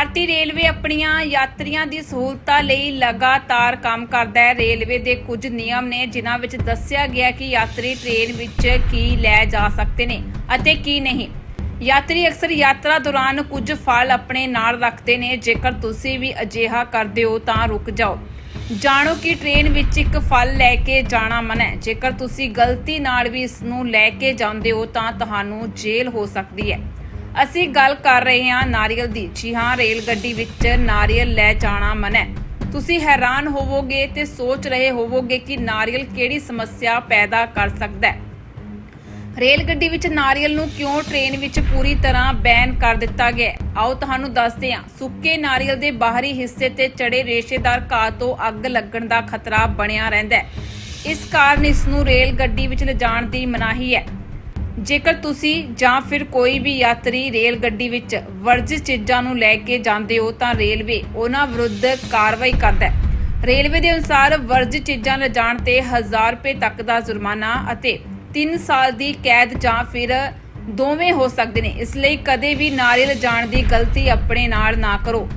ਭਾਰਤੀ railway ਆਪਣੀਆਂ ਯਾਤਰੀਆਂ ਦੀ ਸਹੂਲਤਾਂ ਲਈ ਲਗਾਤਾਰ ਕੰਮ ਕਰਦਾ ਹੈ। ਰੇਲਵੇ ਦੇ ਕੁਝ ਨਿਯਮ ਨੇ ਜਿਨ੍ਹਾਂ ਵਿੱਚ ਦੱਸਿਆ ਗਿਆ ਕਿ ਯਾਤਰੀ ਟ੍ਰੇਨ ਵਿੱਚ ਕੀ ਲੈ ਜਾ ਸਕਦੇ ਨੇ ਅਤੇ ਕੀ ਨਹੀਂ। ਯਾਤਰੀ ਅਕਸਰ ਯਾਤਰਾ ਦੌਰਾਨ ਕੁਝ ਫਲ ਆਪਣੇ ਨਾਲ ਰੱਖਦੇ ਨੇ। ਜੇਕਰ ਤੁਸੀਂ ਵੀ ਅਜਿਹਾ ਕਰਦੇ ਹੋ ਤਾਂ ਰੁਕ ਜਾਓ। ਜਾਣੋ ਕਿ ਟ੍ਰੇਨ ਵਿੱਚ ਇੱਕ ਫਲ ਲੈ ਕੇ ਜਾਣਾ ਮਨਾ ਹੈ। ਜੇਕਰ ਤੁਸੀਂ ਗਲਤੀ ਨਾਲ ਵੀ ਇਸ ਨੂੰ ਲੈ ਕੇ ਜਾਂਦੇ ਹੋ ਤਾਂ ਤੁਹਾਨੂੰ ਜੇਲ੍ਹ ਹੋ ਸਕਦੀ ਹੈ। ਅਸੀਂ ਗੱਲ ਕਰ ਰਹੇ ਹਾਂ ਨਾਰੀਅਲ ਦੀ। ਜੀ ਹਾਂ ਰੇਲ ਗੱਡੀ ਵਿੱਚ ਨਾਰੀਅਲ ਲੈ ਜਾਣਾ ਮਨਾ ਹੈ। ਤੁਸੀਂ ਹੈਰਾਨ ਹੋਵੋਗੇ ਤੇ ਸੋਚ ਰਹੇ ਹੋਵੋਗੇ ਕਿ ਨਾਰੀਅਲ ਕਿਹੜੀ ਸਮੱਸਿਆ ਪੈਦਾ ਕਰ ਸਕਦਾ ਹੈ। ਰੇਲ ਗੱਡੀ ਵਿੱਚ ਨਾਰੀਅਲ ਨੂੰ ਕਿਉਂ ਟ੍ਰੇਨ ਵਿੱਚ ਪੂਰੀ ਤਰ੍ਹਾਂ ਬੈਨ ਕਰ ਦਿੱਤਾ ਗਿਆ ਹੈ? ਆਓ ਤੁਹਾਨੂੰ ਦੱਸਦੇ ਹਾਂ। ਸੁੱਕੇ ਨਾਰੀਅਲ ਦੇ ਬਾਹਰੀ ਹਿੱਸੇ ਤੇ ਚੜੇ ਰੇਸ਼ੇਦਾਰ ਘਾਹ ਤੋਂ ਅੱਗ ਲੱਗਣ ਦਾ ਖਤਰਾ ਬਣਿਆ ਰਹਿੰਦਾ ਹੈ। ਇਸ ਕਾਰਨ ਇਸ ਨੂੰ ਰੇਲ ਗੱਡੀ ਵਿੱਚ ਲਿਜਾਣ ਦੀ ਮਨਾਹੀ ਹੈ। ਜੇਕਰ ਤੁਸੀਂ ਜਾਂ ਫਿਰ ਕੋਈ ਵੀ ਯਾਤਰੀ ਰੇਲ ਗੱਡੀ ਵਿੱਚ ਵਰਜਿਤ ਚੀਜ਼ਾਂ ਨੂੰ ਲੈ ਕੇ ਜਾਂਦੇ ਹੋ, ਤਾਂ ਰੇਲਵੇ ਉਹਨਾਂ ਵਿਰੁੱਧ ਕਾਰਵਾਈ ਕਰਦਾ ਹੈ। ਰੇਲਵੇ ਦੇ ਅਨੁਸਾਰ ਵਰਜਿਤ ਚੀਜ਼ਾਂ ਲਿਜਾਣ ਤੇ 1000 ਰੁਪਏ ਤੱਕ ਦਾ ਜੁਰਮਾਨਾ ਅਤੇ 3 ਸਾਲ ਦੀ ਕੈਦ ਜਾਂ ਫਿਰ ਦੋਵੇਂ ਹੋ ਸਕਦੇ ਨੇ। ਇਸ ਲਈ ਕਦੇ ਵੀ ਨਾਰੀਅਲ ਜਾਣ ਦੀ ਗਲਤੀ ਆਪਣੇ ਨਾਲ ਨਾ ਕਰੋ।